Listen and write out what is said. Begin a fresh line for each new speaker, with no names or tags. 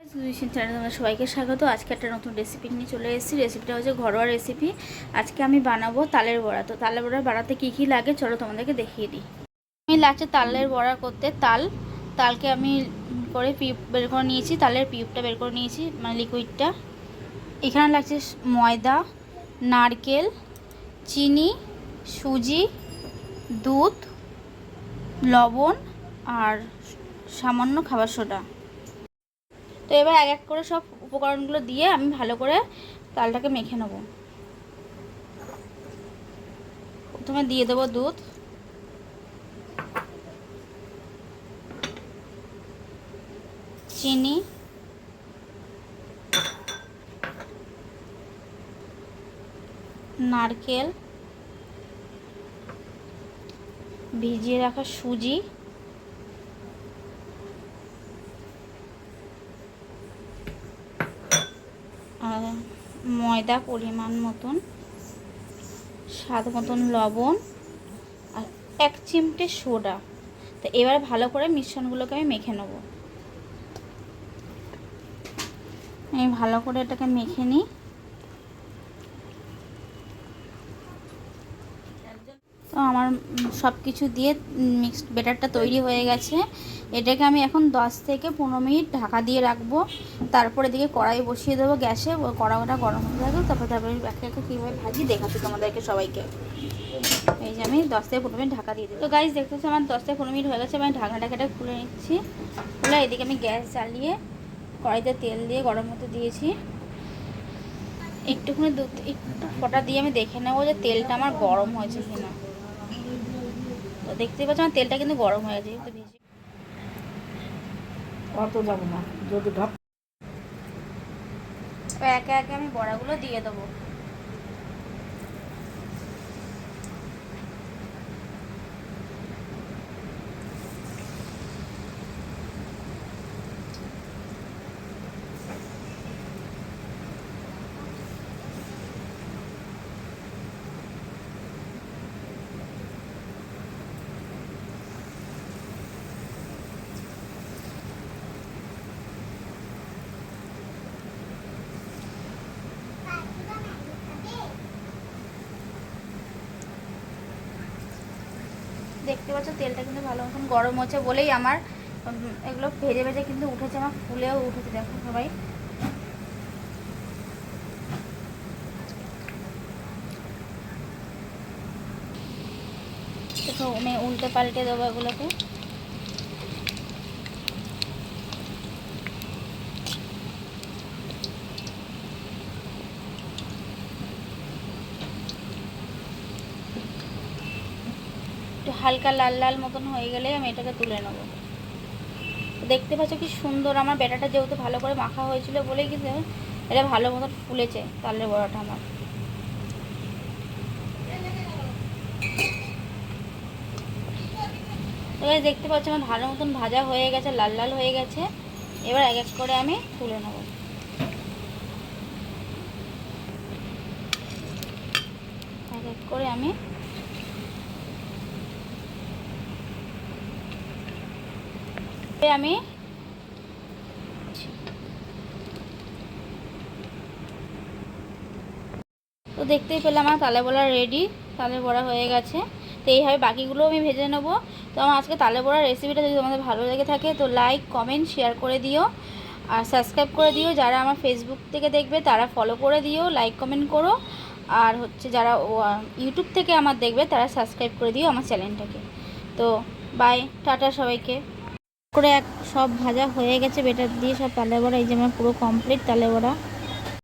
চ্যানেলে সবাইকে স্বাগত। আজকে একটা নতুন রেসিপি নিয়ে চলে এসেছি। রেসিপিটা হচ্ছে ঘরোয়া রেসিপি আজকে আমি বানাবো তালের বড়া। তো তালের বড়া বানাতে কী কী লাগে, চলো তোমাদেরকে দেখিয়ে দিই। আমি লাগছে তালের বড়া করতে তাল। তালকে আমি করে পিউপ বের করে নিয়েছি। তালের পিউপটা বের করে নিয়েছি মানে লিকুইডটা এখানে লাগছে ময়দা, নারকেল, চিনি, সুজি, দুধ, লবণ আর সামান্য খাবার সোডা। তো এবার এক এক করে সব উপকরণগুলো দিয়ে আমি ভালো করে তালটাকে মেখে নেব। প্রথমে দিয়ে দেবো দুধ। চিনি। নারকেল। ভিজিয়ে রাখা সুজি আর ময়দা পরিমাণ মতন, স্বাদ মতন লবণ আর এক চিমটে সোডা। তো এবার ভালো করে মিশ্রণগুলোকে আমি মেখে নেব। আমি ভালো করে এটাকে মেখে নিই। তো আমার সব কিছু দিয়ে মিক্সড ব্যাটারটা তৈরি হয়ে গেছে। এটাকে আমি এখন 10 থেকে পনেরো মিনিট ঢাকা দিয়ে রাখব। তারপরে এদিকে কড়াই বসিয়ে দেবো গ্যাসে। ওই কড়াইটা গরম হতে থাকবে তারপর তারপরে একে একে কীভাবে ভাজি দেখাচ্ছি তোমাদেরকে সবাইকে। এই যে আমি দশ থেকে পনেরো মিনিট ঢাকা দিয়ে দিই তো গাইজ দেখতে পাচ্ছি আমার দশ থেকে পনেরো মিনিট হয়ে গেছে, আমি ঢাকা ঢাকাটা খুলে নিচ্ছি। খুলে এদিকে আমি গ্যাস জ্বালিয়ে কড়াইতে তেল দিয়ে গরম হতে দিয়েছি। একটুখানি দুধ, একটু ফোটা দিয়ে আমি দেখে নেব যে তেলটা আমার গরম হয়েছে কিনা। দেখতে পাচ্ছ আমার তেলটা কিন্তু গরম হয়ে যায় তো ভেজে
অত যাব না যদি ঢপ
তো একে একে আমি বড়াগুলো দিয়ে দেবো। দেখতে পাচ্ছ, তেলটা কিন্তু ভালো মতন গরম হচ্ছে বলেই আমার এগুলো ভেজে ভেজে কিন্তু উঠেছে, আমার ফুলেও উঠেছে, দেখো সবাই। উল্টে পাল্টে দেবো এগুলোকে। একটু হালকা লাল লাল মতন হয়ে গেলে আমি এটাকে তুলে নেব। দেখতে পাচ্ছ কি সুন্দর, আমার ব্যাটাটা যেহেতু ভালো করে মাখা হয়েছিল বলেই কিন্তু এটা ভালো মতন ফুলেছে তালের বড়াটা আমার। এবার দেখতে পাচ্ছ আমার ভালো মতন ভাজা হয়ে গেছে, লাল লাল হয়ে গেছে। এবার এক এক করে আমি তুলে নেব। এক এক করে আমি আমি তো দেখতেই পেলাম আমার তালে বড়া রেডি তালে বড়া হয়ে গেছে। তো এইভাবে বাকিগুলো আমি ভেজে নেব। তো আমার আজকে তালে বড়ার রেসিপিটা যদি তোমাদের ভালো লেগে থাকে, তো লাইক কমেন্ট শেয়ার করে দিও। আর সাবস্ক্রাইব করে দিও। যারা আমার ফেসবুক থেকে দেখবে, তারা ফলো করে দিও লাইক কমেন্ট করো। আর হচ্ছে যারা ইউটিউব থেকে আমার দেখবে, তারা সাবস্ক্রাইব করে দিও আমার চ্যানেলটাকে তো বাই টাটা সবাইকে। করে এক সব ভাজা হয়ে গেছে, বেটার দিয়ে সব তালে বড়া এই যে আমার পুরো কমপ্লিট তালে বড়া